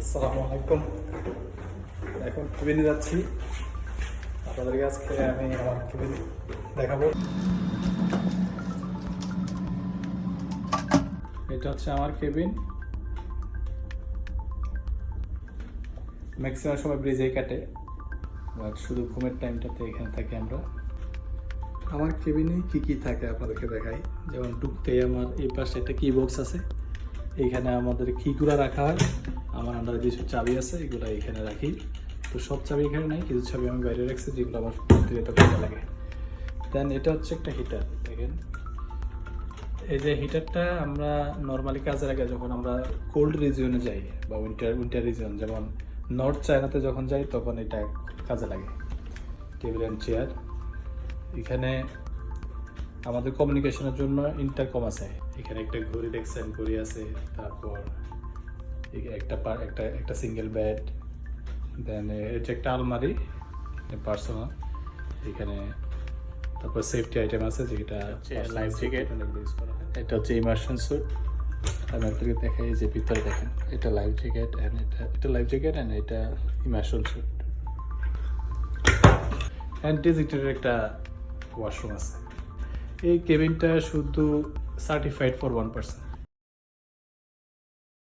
আসসালামু আলাইকুম। এখন কেবিনে যাচ্ছি। আপনাদেরকে আজকে আমি আমার কেবিন দেখাবো। এটা হচ্ছে আমার কেবিন ম্যাক্সিমাম সময় ব্রিজেই কাটে। বাট শুধু ঘুমের টাইমটাতে এখানে থাকি আমরা। আমার কেবিনে কি কি থাকে আপনাদেরকে দেখাই? যেমন ঢুকতেই আমার এই পাশে একটা কি বক্স আছে। এইখানে আমাদের কিগুলো রাখা হয়। আমার আন্ডারে কিছু চাবি আছে, এগুলো এখানে রাখি। তো সব চাবি এখানে নাই, কিছু চাবি আমি বাইরে রাখছি, যেগুলো আমার প্রতিনিয়ত কাজে লাগে। দেন এটা হচ্ছে একটা হিটার দেখেন। এই যে হিটারটা আমরা নর্মালি কাজে লাগে যখন আমরা কোল্ড রিজিয়নে যাই, বা উইন্টার উইন্টার রিজিয়ন যেমন নর্থ চায়নাতে যখন যাই, তখন এটা কাজে লাগে। টেবিল অ্যান্ড চেয়ার এখানে আমাদের কমিউনিকেশনের জন্য ইন্টারকম আছে। এখানে একটা ঘড়ি দেখছেন, ঘড়ি আছে, তারপর একটা একটা একটা সিঙ্গেল বেড দেন এটা একটা আলমারি পার্সোনাল এখানে তারপর সেফটি আইটেম আছে যেটা লাইফ জ্যাকেট এটা হচ্ছে ইমার্শন স্যুট আমি আপনাকে দেখাই যে ভিতরে দেখেন এটা লাইফ জ্যাকেট অ্যান্ড এটা এটা লাইফ জ্যাকেট অ্যান্ড এটা ইমার্শন স্যুট অ্যান্ড ডিজিটালের একটা ওয়াশরুম আছে। এই কেবিনটা শুধু সার্টিফাইড ফর ওয়ান পার্সন